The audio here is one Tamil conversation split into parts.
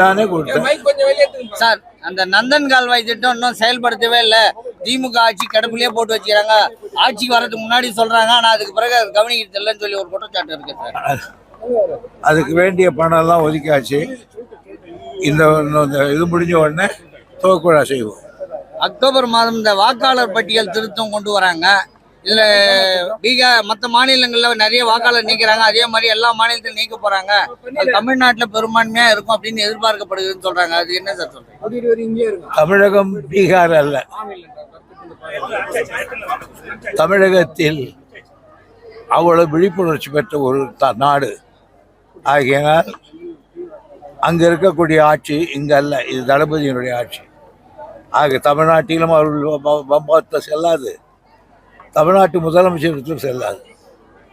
தானே கொடுத்தேன். சார் அந்த நந்தன் கால்வாய் திட்டம் இன்னும் செயல்படுத்தவே இல்லை. திமுக ஆட்சி கிடப்புலயே போட்டு வச்சுக்கிறாங்க. ஆட்சிக்கு வர்றதுக்கு முன்னாடி சொல்றாங்க. ஆனா அதுக்கு பிறகு அது கவனிக்கிறது இல்லைன்னு சொல்லி ஒரு குற்றச்சாட்டு இருக்கு சார். அதுக்கு வேண்டிய பணம் எல்லாம் ஒதுக்கியாச்சு. இந்த இந்த இது முடிஞ்ச உடனே துவக்குழா செய்வோம். அக்டோபர் மாதம் இந்த வாக்காளர் பட்டியல் திருத்தம் கொண்டு வராங்க. இதுல பீகார் மற்ற மாநிலங்கள்ல நிறைய வாக்காளர் நீக்கிறாங்க. அதே மாதிரி எல்லா மாநிலத்திலும் நீக்க போறாங்க. தமிழ்நாட்டுல பெரும்பான்மையா இருக்கும் அப்படின்னு எதிர்பார்க்கப்படுதுன்னு சொல்றாங்க. அது என்ன சார் சொல்றீங்க? தமிழகம் பீகார் அல்ல. தமிழகத்தில் அவ்வளவு விழிப்புணர்ச்சி பெற்ற ஒரு த- நாடு. ஆகையினால் அங்க இருக்கக்கூடிய ஆட்சி இங்க அல்ல. இது தளபதியினுடைய ஆட்சி. ஆக தமிழ்நாட்டிலும் அவர்கள் செல்லாது. தமிழ்நாட்டு முதலமைச்சரிடத்திலும் செல்லாது.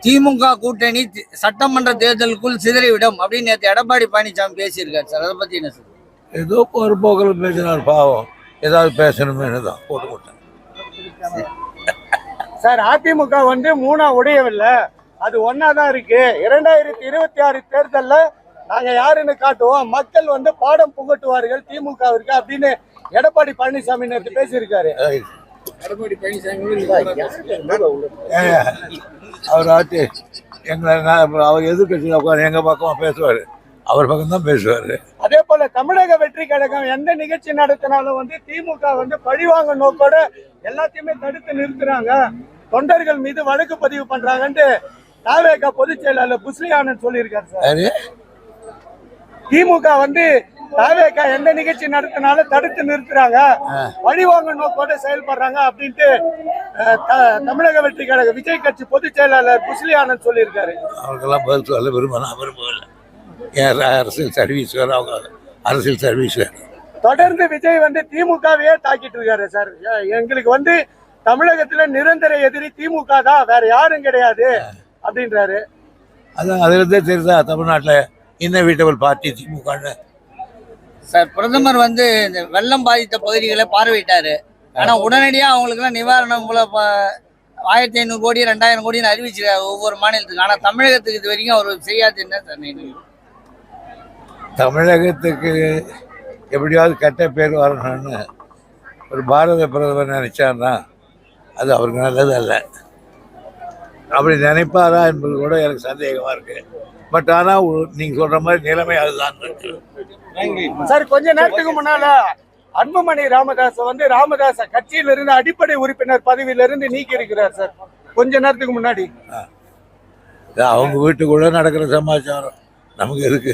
திமுக கூட்டணி சட்டமன்ற தேர்தலுக்குள் சிதறிவிடும் அப்படின்னு நேற்று எடப்பாடி பழனிசாமி பேசியிருக்காரு சார். அதை பத்தி என்ன சார் ஏதோ ஒரு போக்கில் பேசினார் பாவம். ஏதாவது பேசணுமேனு தான் போட்டு போட்டேன் சார் அதிமுக வந்து மூணா உடையவில்லை. அது ஒன்னா தான் இருக்கு. இரண்டாயிரத்தி இருபத்தி ஆறு தேர்தல்ல நாங்க யாருன்னு காட்டுவோம். மக்கள் வந்து பாடம் புகட்டுவார்கள் திமுகவிற்கு அப்படின்னு எடப்பாடி பழனிசாமி நேற்று பேசியிருக்காரு. அவர் ஆச்சு எங்களை அவர் எதிர்கட்சியில் உட்காந்து எங்கள் பக்கமாக பேசுவார். அவர் பக்கம் தான் பேசுவார். அதே போல தமிழக வெற்றி கழகம் எந்த நிகழ்ச்சி நடத்தினாலும் வந்து திமுக வந்து பழிவாங்க நோக்கோட எல்லாத்தையுமே தடுத்து நிறுத்துறாங்க. தொண்டர்கள் மீது வழக்கு பதிவு பண்றாங்கன்ட்டு தாவேகா பொதுச் செயலாளர் புஸ்லி ஆனந்த் சொல்லியிருக்காரு சார். திமுக வந்து தாவேகா எந்த நிகழ்ச்சி நடத்தினாலும் தடுத்து நிறுத்துறாங்க. பழிவாங்க நோக்கோட செயல்படுறாங்க அப்படின்ட்டு தமிழக வெற்றி கழக விஜய் கட்சி பொதுச் செயலாளர் புஸ்லி ஆனந்த் சொல்லியிருக்காரு. அவருக்கெல்லாம் பதில் சொல்ல விரும்ப நான் விரும்பவில்லை ஏன் அரசியல் சர்வீஸ் வேறு அவங்க அரசியல் சர்வீஸ் வேறு. தொடர்ந்து விஜய் வந்து திமுகவையே தாக்கிட்டு இருக்காரு சார். எங்களுக்கு வந்து தமிழகத்துல நிரந்தர எதிரி திமுக தான் வேற யாரும் கிடையாது அப்படின்றாரு. அதான் அதுலேருந்தே தெரியுதா தமிழ்நாட்டில் இன்னவிட்டபிள் பார்ட்டி திமுகன்னு. சார் பிரதமர் வந்து இந்த வெள்ளம் பாதித்த பகுதிகளை பார்வையிட்டாரு. ஆனா உடனடியா அவங்களுக்குலாம் நிவாரணம் போல ஆயிரத்தி ஐநூறு கோடி ரெண்டாயிரம் கோடின்னு அறிவிச்சிருக்காரு ஒவ்வொரு மாநிலத்துக்கு ஆனா தமிழகத்துக்கு இது வரைக்கும் அவர் செய்யாது என்ன சார் தமிழகத்துக்கு எப்படியாவது கெட்ட பேர் வரணும்னு ஒரு பாரத பிரதமர் நினைச்சார்னா அது அவருக்கு நல்லது அல்ல அப்படி நினைப்பாரா என்பது கூட எனக்கு சந்தேகமாக இருக்கு. பட் ஆனால் நீங்கள் சொல்கிற மாதிரி நிலைமை அதுதான். இருக்கு சார் கொஞ்ச நேரத்துக்கு முன்னால அன்புமணி ராமதாஸ் வந்து ராமதாஸ் கட்சியில இருந்து அடிப்படை உறுப்பினர் பதவியில இருந்து நீக்கி இருக்கிறார் சார். கொஞ்ச நேரத்துக்கு முன்னாடி. அவங்க வீட்டுக்குள்ளே நடக்கிற சமாச்சாரம். நமக்கு இருக்கு.